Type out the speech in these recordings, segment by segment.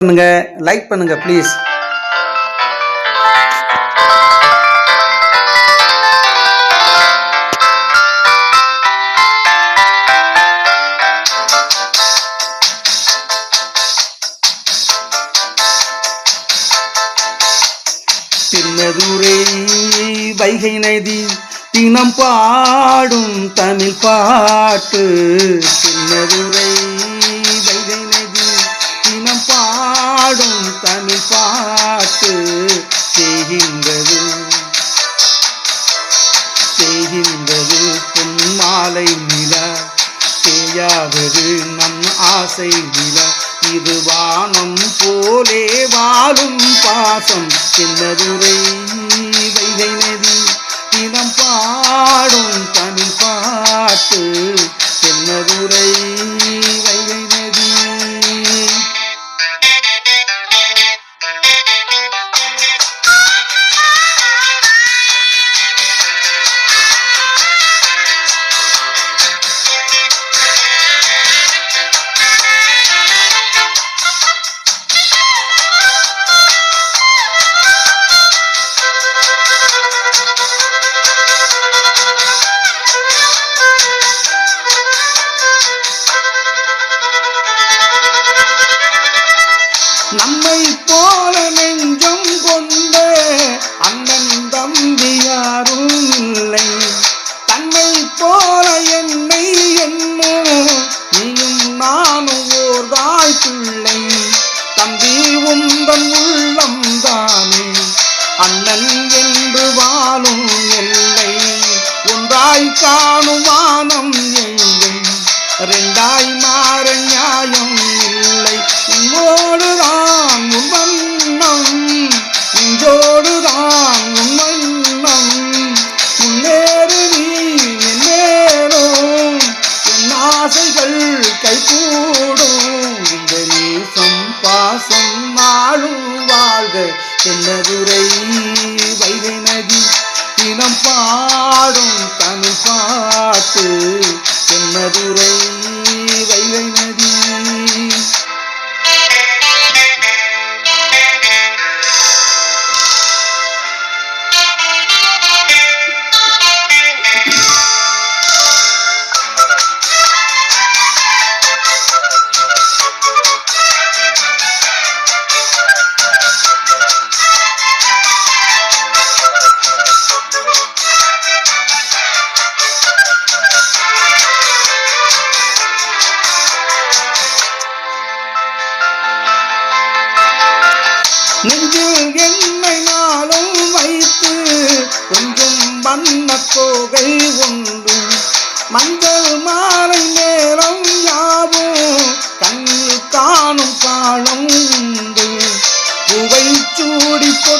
பண்ணுங்க. லைக் பண்ணுங்க ப்ளீஸ் தின்னதுரை வைகை நதி தினம் பாடும் தமிழ் பாட்டு. தின்னதுரை செய்கின்றது. செய்கின்றது பொன்மாலை நிலா செய்யாதது நம் ஆசை நிலா. இது வானம் போலே வாழும் பாசம். சின்னதுரை காணுமானம் எங்கும்? ரெண்டாய் மாற நியாயம் இல்லை. உன்னோடுதான் உன் வண்ணம். இஞ்சோடுதான் உன் வண்ணம். முன்னேறு நீ முன்னேறும் என் ஆசைகள் கைகூடும். இந்த நேசம் பாசம் நாளும் வாழ்க. என்னதுரை வைகை நதி தினம் பாடும் தமிழ் பாட்டு என்னதுரை நெஞ்சில் என்னை நாளும் வைத்து கொஞ்சம் வண்ண தோகை உண்டு மஞ்சள் மாலை நேரம் யாவும் கண்ணில் காணும் பாழும் உண்டு. புகை சூடி போ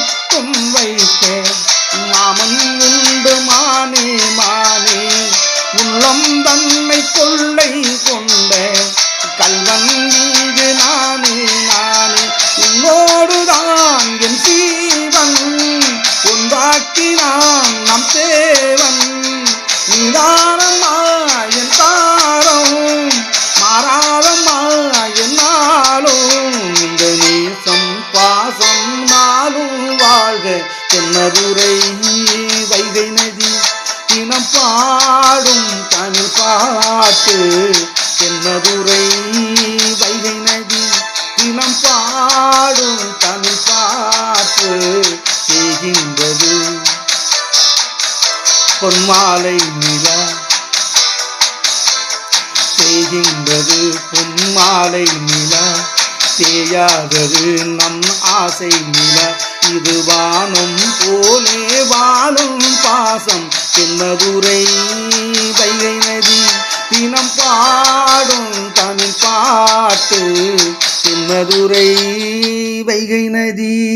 உண்டாக்கினான் நம் தேவன். நிதானம்மா என் தாரம் மாறாதம்மா என்னாலும் இந்த நேசம் பாசம் நாளும் வாழ்க. என்னதுரை வைகை நதி தினம் பாடும் தமிழ் பாட்டு. என்னதுரை வைகை நதி தினம் பாடும் பொன்மாலை நிலா செய்கின்றது பொன்மாலை நிலா. தேயாதது நம் ஆசை நிலா. இது வானம் போலே வாழும் பாசம். தென்னதுரை வைகை நதி தினம் பாடும் தமிழ் பாட்டு. தென்னதுரை வைகை நதி.